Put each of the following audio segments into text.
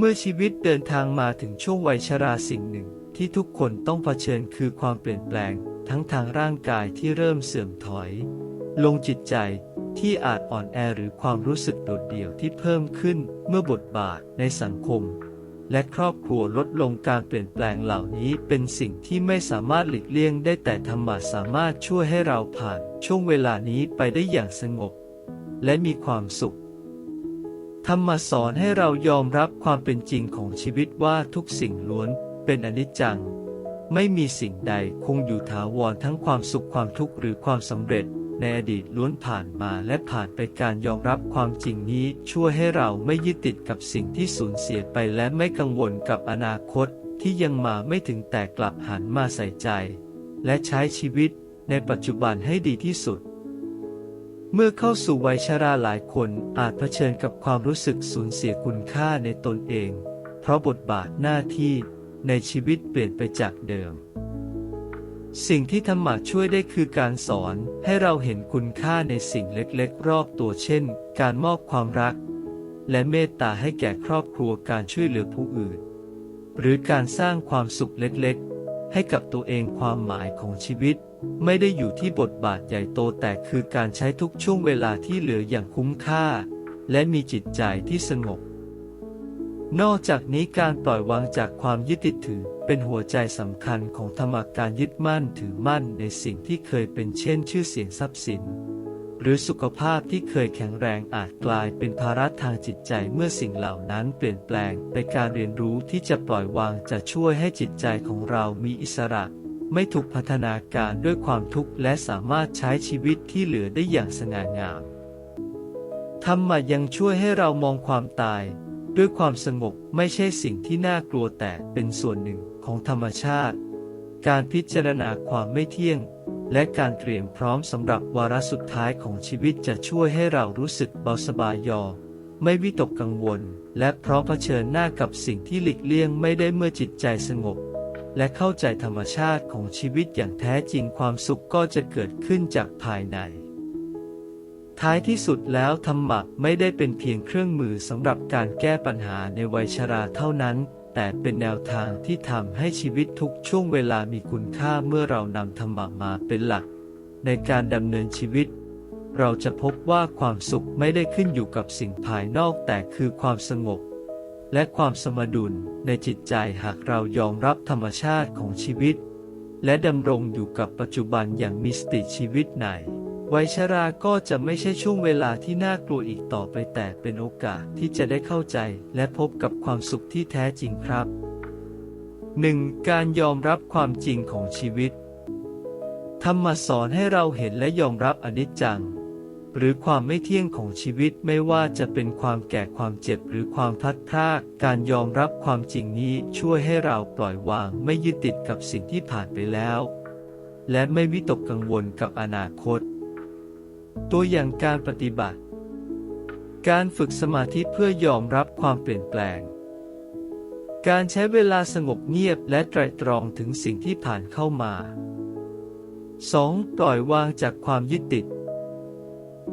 เมื่อชีวิตเดินทางมาถึงช่วงวัยชราสิ่งหนึ่ง ที่ทุกคนต้องเผชิญคือความเปลี่ยนแปลง ทั้งทางร่างกายที่เริ่มเสื่อมถอย ลงจิตใจที่อาจอ่อนแอหรือความรู้สึกโดดเดี่ยวที่เพิ่มขึ้นเมื่อบทบาทในสังคม และครอบครัวลดลงการเปลี่ยนแปลงเหล่านี้เป็นสิ่งที่ไม่สามารถหลีกเลี่ยงได้แต่ธรรมะสามารถช่วยให้เราผ่านช่วงเวลานี้ไปได้อย่างสงบ และมีความสุข ธรรมสอนให้เรายอมรับความเป็นจริงของชีวิตว่าทุกสิ่งล้วนเป็นอนิจจัง ไม่มีสิ่งใดคงอยู่ถาวรทั้งความสุขความทุกข์หรือความสำเร็จ ในอดีตล้วนผ่านมาและผ่านไปการยอมรับความจริงนี้ ช่วยให้เราไม่ยึดติดกับสิ่งที่สูญเสียไปและไม่กังวลกับอนาคตที่ยังมาไม่ถึงแต่กลับหันมาใส่ใจ และใช้ชีวิตในปัจจุบันให้ดีที่สุด เมื่อเข้าสู่วัยชราหลายคนอาจเผชิญกับความรู้สึกสูญเสียคุณค่าในตนเอง เพราะบทบาทหน้าที่ในชีวิตเปลี่ยนไปจากเดิม สิ่งที่ธรรมะช่วยได้คือการสอนให้เราเห็นคุณค่าในสิ่งเล็กๆ รอบตัวเช่น การมอบความรัก และเมตตาให้แก่ครอบครัวการช่วยเหลือผู้อื่น หรือการสร้างความสุขเล็กๆ ให้กับตัวเองความหมายของชีวิต ไม่ได้อยู่ที่บทบาทใหญ่โตแต่คือการใช้ทุกช่วงเวลาที่เหลืออย่างคุ้มค่า และมีจิตใจที่สงบ นอกจากนี้การปล่อยวางจากความยึดติดถือเป็นหัวใจสำคัญของธรรมะการยึดมั่นถือมั่นในสิ่งที่เคยเป็นเช่น ชื่อเสียงทรัพย์สิน หรือสุขภาพที่เคยแข็งแรงอาจกลายเป็นภาระทางจิตใจเมื่อสิ่งเหล่านั้นเปลี่ยนแปลงไปการเรียนรู้ที่จะปล่อยวางจะช่วยให้จิตใจของเรามีอิสระ ไม่ถูกพัฒนาการด้วยความทุกข์และสามารถใช้ชีวิตที่เหลือได้อย่างสง่างามธรรมะยังช่วยให้เรามองความตาย ด้วยความสงบไม่ใช่สิ่งที่น่ากลัวแต่เป็นส่วนหนึ่งของธรรมชาติ การพิจารณาความไม่เที่ยง และการเตรียมพร้อมสำหรับวาระสุดท้ายของชีวิตจะช่วยให้เรารู้สึกเบาสบายยอ ไม่วิตกกังวล และพร้อมเผชิญหน้ากับสิ่งที่หลีกเลี่ยงไม่ได้เมื่อจิตใจสงบ และเข้าใจธรรมชาติของชีวิตอย่างแท้จริงความสุขก็จะเกิดขึ้นจากภายใน ท้ายที่สุดแล้วธรรมะไม่ได้เป็นเพียงเครื่องมือสำหรับการแก้ปัญหาในวัยชราเท่านั้น แต่เป็นแนวทางที่ทำให้ชีวิตทุกช่วงเวลามีคุณค่าเมื่อเรานำธรรมะมาเป็นหลัก ในการดำเนินชีวิตเราจะพบว่าความสุขไม่ได้ขึ้นอยู่กับสิ่งภายนอกแต่คือความสงบ และความสมดุลในจิตใจหากเรายอมรับธรรมชาติของชีวิต และดำรงอยู่กับปัจจุบันอย่างมีสติชีวิตในวัยชราก็จะไม่ใช่ช่วงเวลาที่น่ากลัวอีกต่อไปแต่เป็นโอกาสที่จะได้เข้าใจและพบกับความสุขที่แท้จริงครับ 1. การยอมรับความจริงของชีวิต ธรรมสอนให้เราเห็นและยอมรับอนิจจัง หรือความไม่เที่ยงของชีวิตไม่ว่าจะเป็นความแก่ความเจ็บหรือความพัดพรากการยอมรับความจริงนี้ช่วยให้เราปล่อยวางไม่ยึดติดกับสิ่งที่ผ่านไปแล้ว และไม่วิตกกังวลกับอนาคต ตัวอย่างการปฏิบัติ การฝึกสมาธิเพื่อยอมรับความเปลี่ยนแปลง การใช้เวลาสงบเงียบและไตรตรองถึงสิ่งที่ผ่านเข้ามา 2. ปล่อยวางจากความยึดติด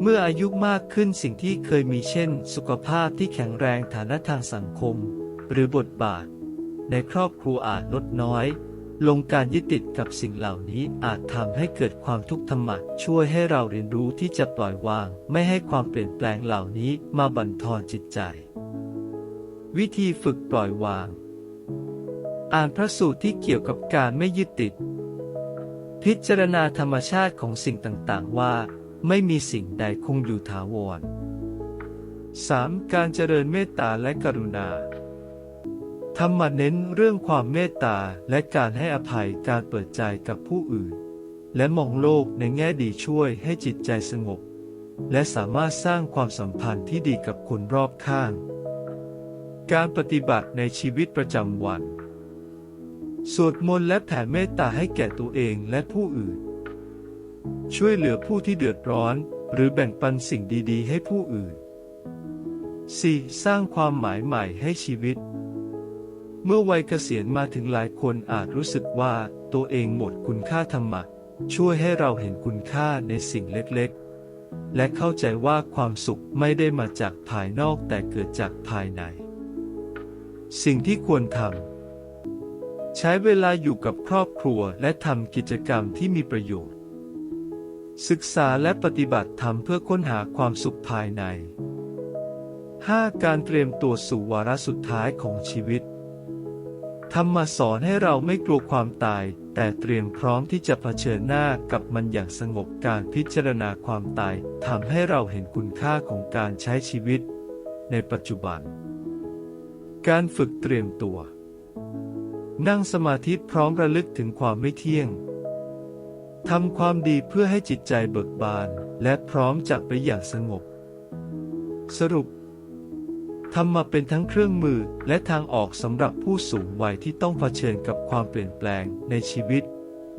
เมื่ออายุมากขึ้นสิ่งที่เคยมีเช่น สุขภาพที่แข็งแรงฐานะทางสังคม หรือบทบาท ในครอบครัวอาจลดน้อย ลงการยึดติดกับสิ่งเหล่านี้อาจทำให้เกิดความทุกข์ธรรมะช่วยให้เราเรียนรู้ที่จะปล่อยวาง ไม่ให้ความเปลี่ยนแปลงเหล่านี้มาบั่นทอนจิตใจ วิธีฝึกปล่อยวาง อ่านพระสูตรที่เกี่ยวกับการไม่ยึดติด พิจารณาธรรมชาติของสิ่งต่างๆ ว่า ไม่มีสิ่งใดคงอยู่ถาวร 3. การเจริญเมตตาและกรุณา ธรรมะเน้นเรื่องความเมตตาและการให้อภัยการเปิดใจกับผู้อื่น และมองโลกในแง่ดีช่วยให้จิตใจสงบ และสามารถสร้างความสัมพันธ์ที่ดีกับคนรอบข้าง การปฏิบัติในชีวิตประจำวัน สวดมนต์และแผ่เมตตาให้แก่ตัวเองและผู้อื่น ช่วยเหลือผู้ที่เดือดร้อน หรือแบ่งปันสิ่งดีๆ ให้ผู้อื่น 4. สร้างความหมายใหม่ให้ชีวิต เมื่อวัยเกษียณมาถึงหลายคนอาจรู้สึกว่าตัวเองหมดคุณค่าธรรมะ ช่วยให้เราเห็นคุณค่าในสิ่งเล็กๆ และเข้าใจว่าความสุขไม่ได้มาจากภายนอกแต่เกิดจากภายใน สิ่งที่ควรทำ ใช้เวลาอยู่กับครอบครัวและทำกิจกรรมที่มีประโยชน์ ศึกษาและปฏิบัติธรรมเพื่อค้นหาความสุขภายใน 5. การเตรียมตัวสู่วาระสุดท้ายของชีวิต ธรรมาสอนให้เราไม่กลัวความตาย แต่เตรียมพร้อมที่จะเผชิญหน้ากับมันอย่างสงบการพิจารณาความตายทำให้เราเห็นคุณค่าของการใช้ชีวิต ในปัจจุบัน การฝึกเตรียมตัว นั่งสมาธิพร้อมระลึกถึงความไม่เที่ยง ทำความดีเพื่อให้จิตใจเบิกบาน และพร้อมจากไปอย่างสงบ สรุปธรรมมาเป็นทั้งเครื่องมือและทางออกสำหรับผู้สูงวัยที่ต้องเผชิญกับความเปลี่ยนแปลงในชีวิต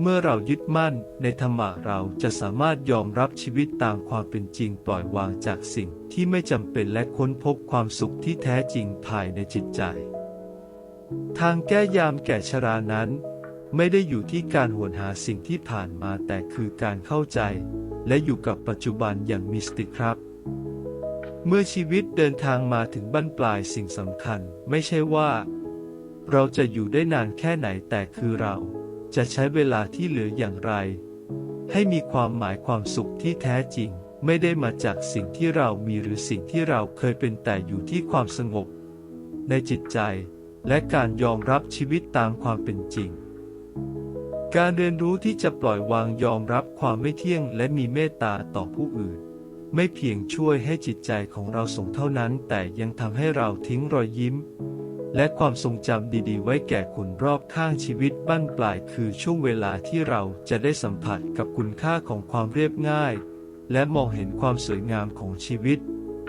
เมื่อเรายึดมั่นในธรรมะเราจะสามารถยอมรับชีวิตตามความเป็นจริงปล่อยวางจากสิ่งที่ไม่จำเป็นและค้นพบความสุขที่แท้จริงภายในจิตใจ ทางแก้ยามแก่ชรานั้น ไม่ได้อยู่ที่การหวนหาสิ่งที่ผ่านมาแต่คือการเข้าใจ และอยู่กับปัจจุบันอย่างมีสติครับ เมื่อชีวิตเดินทางมาถึงบั้นปลายสิ่งสำคัญ ไม่ใช่ว่า เราจะอยู่ได้นานแค่ไหนแต่คือเรา จะใช้เวลาที่เหลืออย่างไร ให้มีความหมายความสุขที่แท้จริง ไม่ได้มาจากสิ่งที่เรามีหรือสิ่งที่เราเคยเป็นแต่อยู่ที่ความสงบ ในจิตใจ และการยอมรับชีวิตตามความเป็นจริง การเรียนรู้ที่จะปล่อยวางยอมรับความไม่เที่ยงและมีเมตตาต่อผู้อื่น ไม่เพียงช่วยให้จิตใจของเราสงเท่านั้น แต่ยังทำให้เราทิ้งรอยยิ้ม และความทรงจำดีๆ ไว้แก่คนรอบข้างชีวิตบั้นปลายคือช่วงเวลาที่เราจะได้สัมผัสกับคุณค่าของความเรียบง่าย และมองเห็นความสวยงามของชีวิต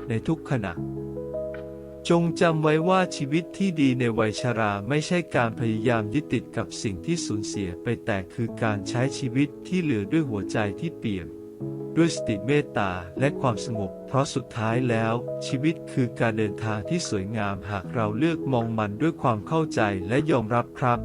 ในทุกขณะ จงจำไว้ว่าชีวิตที่ดีในวัยชราไม่ใช่การพยายามยึดติดกับสิ่งที่สูญเสียไปแต่คือการใช้ชีวิตที่เหลือด้วยหัวใจที่เปี่ยม ด้วยสติเมตตาและความสงบ เพราะสุดท้ายแล้ว ชีวิตคือการเดินทางที่สวยงามหากเราเลือกมองมันด้วยความเข้าใจและยอมรับครับ